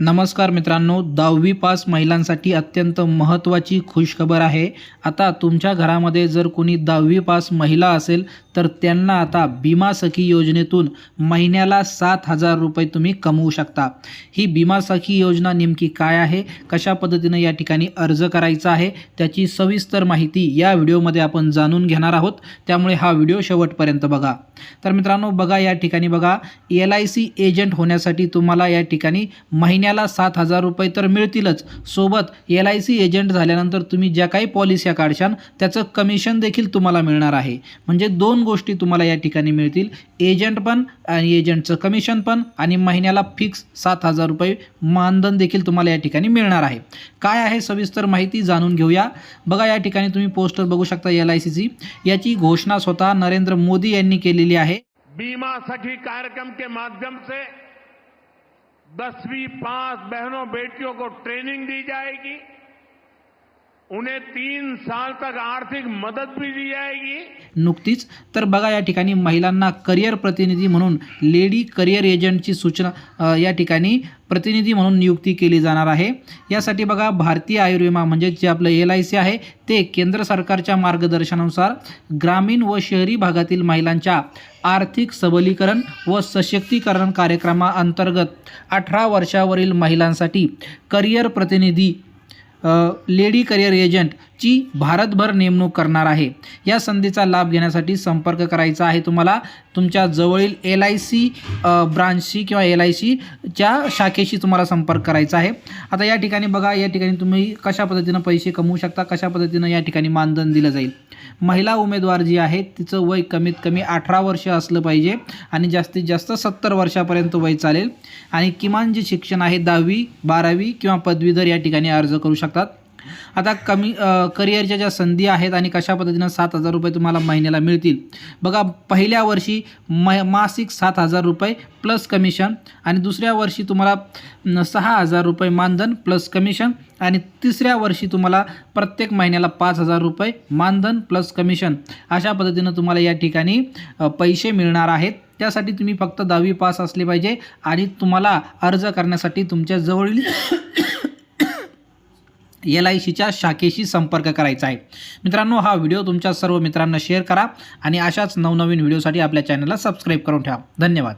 नमस्कार मित्रांनो दहावी पास महिलांसाठी अत्यंत महत्त्वाची खुशखबर आहे. आता तुमच्या घरामध्ये जर कोणी दहावी पास महिला असेल तर त्यांना आता बिमा सखी योजनेतून महिन्याला सात हजार रुपये तुम्ही कमवू शकता. ही बिमा सखी योजना नेमकी काय आहे? कशा पद्धतीनं या ठिकाणी अर्ज करायचा आहे? त्याची सविस्तर माहिती या व्हिडिओमध्ये आपण जाणून घेणार आहोत. त्यामुळे हा व्हिडिओ शेवटपर्यंत बघा. तर मित्रांनो बघा या ठिकाणी बघा. एल आय सी एजंट होण्यासाठी तुम्हाला या ठिकाणी महिन्या महिन्याला सात हजार रुपये तर मिळतीलच. सोबत एल आय सी एजंट झाल्यानंतर तुम्ही ज्या काही पॉलिस्या काढशान त्याचं कमिशन देखील तुम्हाला मिळणार आहे. म्हणजे दोन गोष्टी तुम्हाला या ठिकाणी मिळतील. एजंट पण आणि एजंटचं कमिशन पण आणि महिन्याला फिक्स सात हजार रुपये मानधन देखील तुम्हाला या ठिकाणी मिळणार आहे. काय आहे सविस्तर माहिती जाणून घेऊया. बघा या ठिकाणी तुम्ही पोस्टर बघू शकता एल आय सीची याची घोषणा स्वतः नरेंद्र मोदी यांनी केलेली आहे. बीमा सखी कार्यक्रम के माध्यम से दसवीं पास बहनों बेटियों को ट्रेनिंग दी जाएगी। उन्हें तीन साल तक आर्थिक मदत भी दी जाएगी। नुकतीच तर बघा या ठिकाणी महिलांना करिअर प्रतिनिधी म्हणून लेडी करिअर एजंटची सूचना या ठिकाणी प्रतिनिधी म्हणून नियुक्ती केली जाणार आहे. यासाठी बघा भारतीय आयुर्विमा म्हणजे जे आपलं एल आय सी आहे ते केंद्र सरकारच्या मार्गदर्शनानुसार ग्रामीण व शहरी भागातील महिलांच्या आर्थिक सबलीकरण व सशक्तीकरण कार्यक्रमाअंतर्गत अठरा वर्षावरील महिलांसाठी करिअर प्रतिनिधी लेडी करिअर एजंटची भारतभर नेमणूक करणार आहे. या संधीचा लाभ घेण्यासाठी संपर्क करायचा आहे तुम्हाला. तुमच्या जवळील एल आय सी ब्रांचशी किंवा एल आय सीच्या शाखेशी तुम्हाला संपर्क करायचा आहे. आता या ठिकाणी बघा या ठिकाणी तुम्ही कशा पद्धतीनं पैसे कमवू शकता कशा पद्धतीनं या ठिकाणी मानधन दिलं जाईल. महिला उमेदवार जी आहे तिचं वय कमीत कमी अठरा वर्ष असलं पाहिजे आणि जास्तीत जास्त सत्तर वर्षापर्यंत वय चालेल. आणि किमान जे शिक्षण आहे दहावी बारावी किंवा पदवीधर या ठिकाणी अर्ज करू शकता. शकतात आता कमी करिअरच्या ज्या संधी आहेत आणि कशा पद्धतीनं सात हजार रुपये तुम्हाला महिन्याला मिळतील. बघा पहिल्या वर्षी म मासिक सात हजार रुपये प्लस कमिशन आणि दुसऱ्या वर्षी तुम्हाला सहा हजार रुपये मानधन प्लस कमिशन आणि तिसऱ्या वर्षी तुम्हाला प्रत्येक महिन्याला पाच हजार रुपये मानधन प्लस कमिशन अशा पद्धतीनं तुम्हाला या ठिकाणी पैसे मिळणार आहेत. त्यासाठी तुम्ही फक्त दहावी पास असले पाहिजे आणि तुम्हाला अर्ज करण्यासाठी तुमच्या जवळील एल आय सीच्या शाखेशी संपर्क करायचा आहे. मित्रांनो हा व्हिडिओ तुमच्या सर्व मित्रांना शेअर करा आणि अशाच नवनवीन व्हिडिओसाठी आपल्या चॅनलला सबस्क्राईब करून ठेवा. धन्यवाद.